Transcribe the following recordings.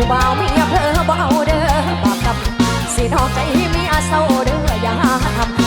ผู้เบาเมีเพอเบาเด้อบอกกับสินอกใจมีอาเศร้าเด้ออย่าทำ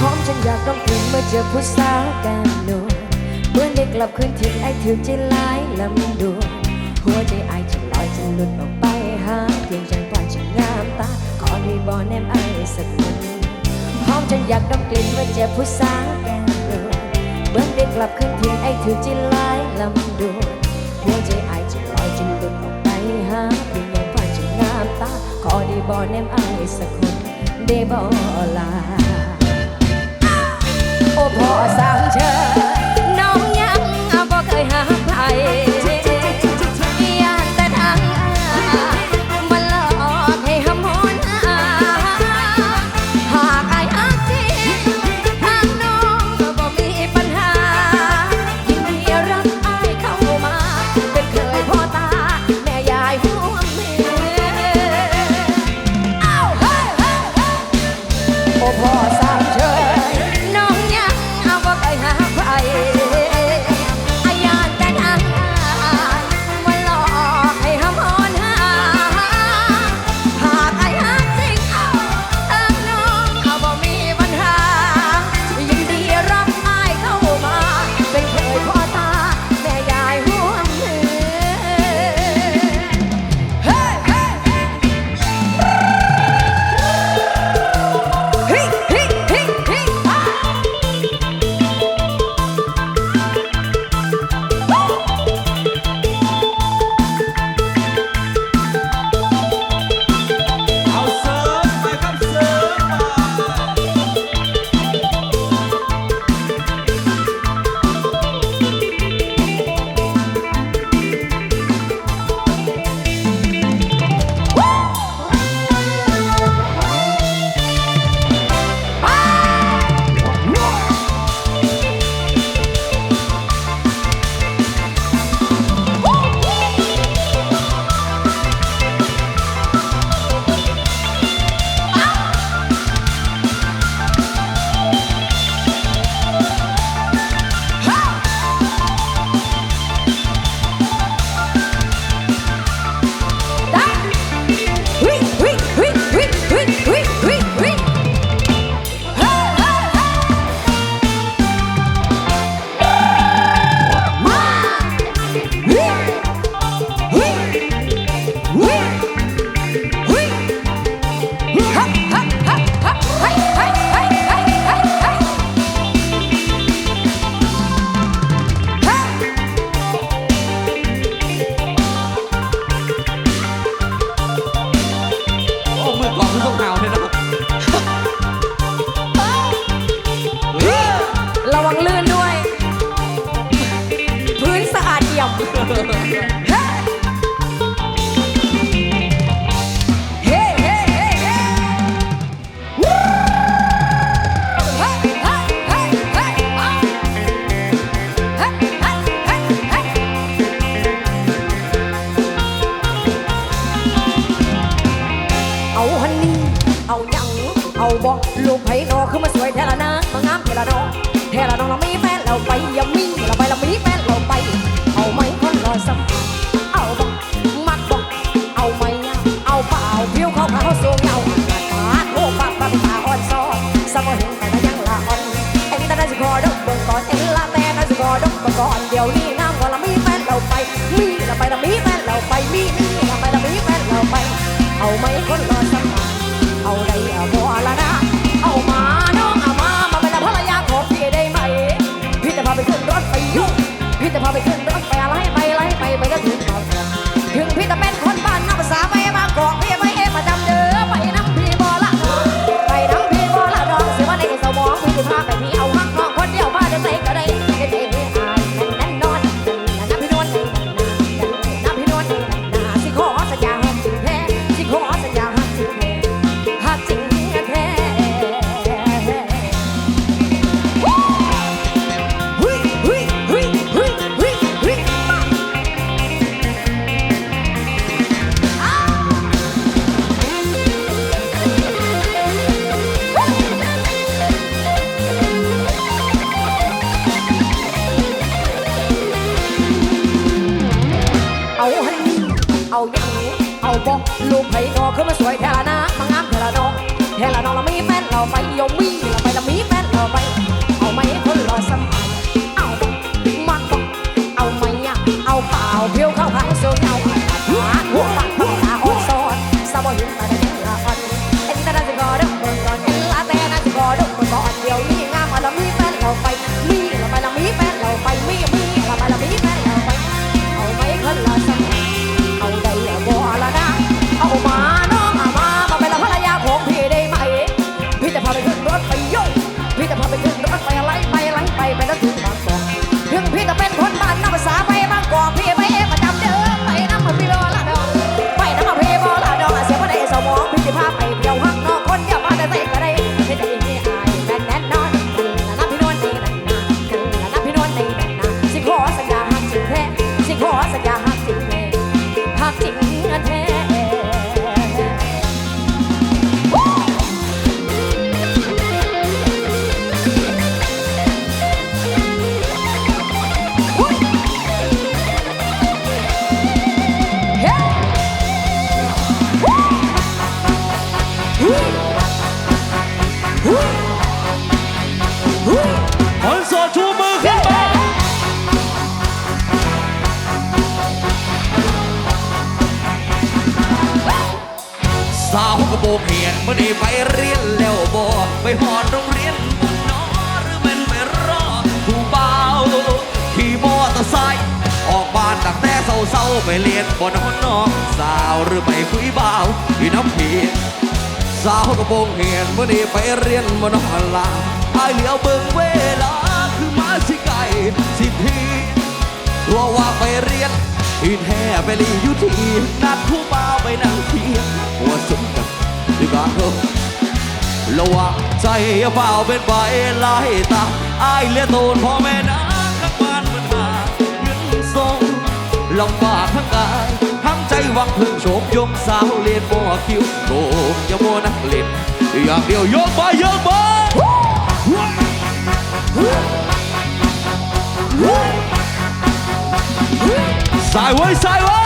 หอมจนอยากต้องเกลิ่นเมื่อเจอผู้สาวกันนวลเมื่อนได้กลับคืนถิ่นไอถึงใจลายลำดวนหัวใจไอจะลอยจะหลุดออกไปหาเพียงจันปล่อยจะงามตาขอด้บอแนมไอสักคนหอมจนอยากต้องกลิ่นเมื่อเจอผู้สาวกันนวลเมื่อนได้กลับคืนถิ่นไอถึงใจลายลำดวนหัวใจไอจะลอยจะหลุดออกไปหาเพียงจันปล่อยจะงามตาขอด้บอแนมไอสักคน เดบอลา โอ้พอสั่งเชิญ เอาฮันนี่ เอาหยัง เอาบ่ลูกไผ่นอคือมาสวยแท้ละนะมางามแท้ละนอแท้ละนอเรามีแฟนเราไปยังมีเราไปเรามีแฟนเราไป เอาไม่คนรอสมัคเอาได้เอา บ่ลูกไผ่นอเข้ามาสวยแท้ เมียนเมื่อนี้ไปเรียนแล้วบอกไปหอนโรงเรียนบนนอหรือเป็นไปรอผู้เบาขี่มอเตอร์ไซค์ออกบ้านตั้งแต่เศร้าๆไปเรียนบ่นอนน้องสาวหรือไปคุยเบาพี่น้องพี่สาวกระโปรงเหียนเมื่อนี้ไปเรียนมานอนลาไอเหลียวเบิ่งเวลาคือมาสิไก่สิพีรัวว่าไปเรียนอีแท้ไปรีอยู่ที่นัดผู้เบาไปนั่งเทียงหัวสุดกับ ดีกว่าระวังใจเปล่าเป็นใบลายตาอายเลี้ยโตนพ่อแม่นางข้างบ้านมันมาเงินทรงลำบากทั้งกายทั้งใจหวังพึ่งโฉบยกสาวเลียนบ่อคิวโกงอย่ามัวนักเล่นอย่างเดียวยกไปยกไปสายไว้สายไว้